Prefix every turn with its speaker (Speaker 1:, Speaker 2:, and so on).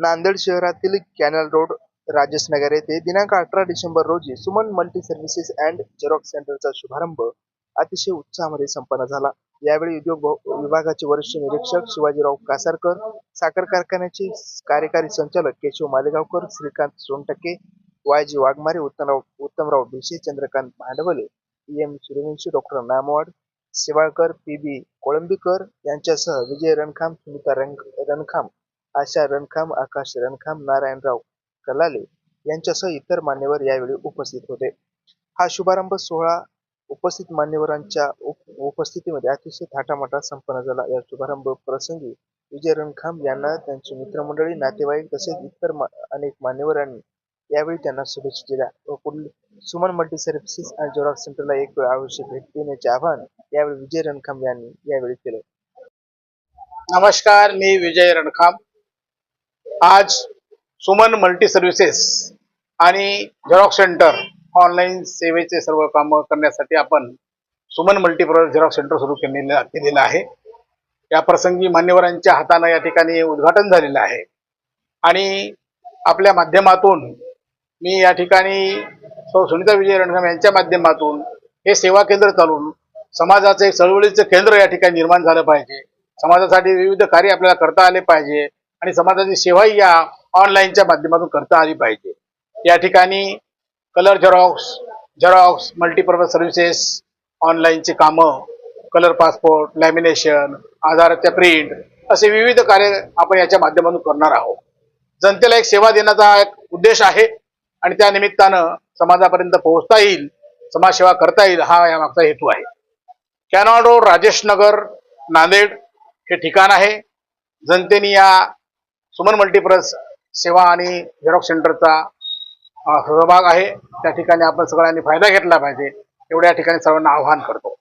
Speaker 1: नांदेड शहरातील canal road Rajesh नगर येथे दिनांक अठरा डिसेंबर रोजी Suman multi services and xerox सेंटरचा शुभारंभ अतिशय उत्साहामध्ये संपन्न झाला. यावेळी उद्योग विभागाचे वरिष्ठ निरीक्षक शिवाजीराव कासारकर साखर कारखान्याचे कार्यकारी संचालक Keshav Malegaonkar Shrikant Sontakke Y G Waghmare Uttamrao Uttamrao Bhishe Chandrakant Bhandwale P M Suryawanshi doctor Namwad Shewalkar P B Kolambikar यांच्यासह विजय रणखाम सुनीता रंग रणखाम आशा रणखाम आकाश रणखाम नारायणराव कलाले यांच्यासह इतर मान्यवर यावेळी उपस्थित होते. हा शुभारंभ सोहळा उपस्थित मान्यवरांच्या उपस्थितीमध्ये अतिशय थाटामाटात संपन्न झाला. या शुभारंभ प्रसंगी विजय रणखाम यांना त्यांची मित्रमंडळी नातेवाईक तसेच इतर मा- अनेक मान्यवरांनी यावेळी त्यांना शुभेच्छा दिल्या. व पुढील Suman multi services and xerox सेंटरला एक वेळ अवश्य भेट देण्याचे आवाहन यावेळी विजय रणखाम यांनी यावेळी केले.
Speaker 2: नमस्कार मी विजय रणखाम आज सुमन मल्टी सर्व्हिसेस आणि झेरॉक्स सेंटर ऑनलाईन सेवेचे सर्व कामं करण्यासाठी आपण सुमन मल्टी झेरॉक्स सेंटर सुरू केलेलं केलेलं आहे. या प्रसंगी मान्यवरांच्या हातानं या ठिकाणी उद्घाटन झालेलं आहे. आणि आपल्या माध्यमातून मी या ठिकाणी सौ सुनीता विजय रणखाम यांच्या माध्यमातून हे सेवा केंद्र चालून समाजाचं एक चळवळीचं केंद्र या ठिकाणी निर्माण झालं पाहिजे. समाजासाठी विविध कार्य आपल्याला करता आले पाहिजे. आणि समाजाची सेवाही या ऑनलाईनच्या माध्यमातून करता आली पाहिजे. या ठिकाणी colour xerox xerox multipurpose services ऑनलाईनची कामं कलर पासपोर्ट लॅमिनेशन आधाराच्या प्रिंट असे विविध कार्य आपण याच्या माध्यमातून करणार आहोत. जनतेला एक सेवा देण्याचा एक उद्देश आहे आणि त्या निमित्तानं समाजापर्यंत पोहोचता येईल समाजसेवा करता येईल हा या मागचा हेतू आहे. कॅनॉल रोड राजेश नगर नांदेड हे ठिकाण आहे. जनतेने या सुमन मल्टीप्रस सेवा आणि झेरॉक्स सेंटरचा सहभाग आहे. त्या ठिकाणी आपण सगळ्यांनी फायदा घेतला पाहिजे. एवढ्या ठिकाणी सर्वांना आवाहन करतो.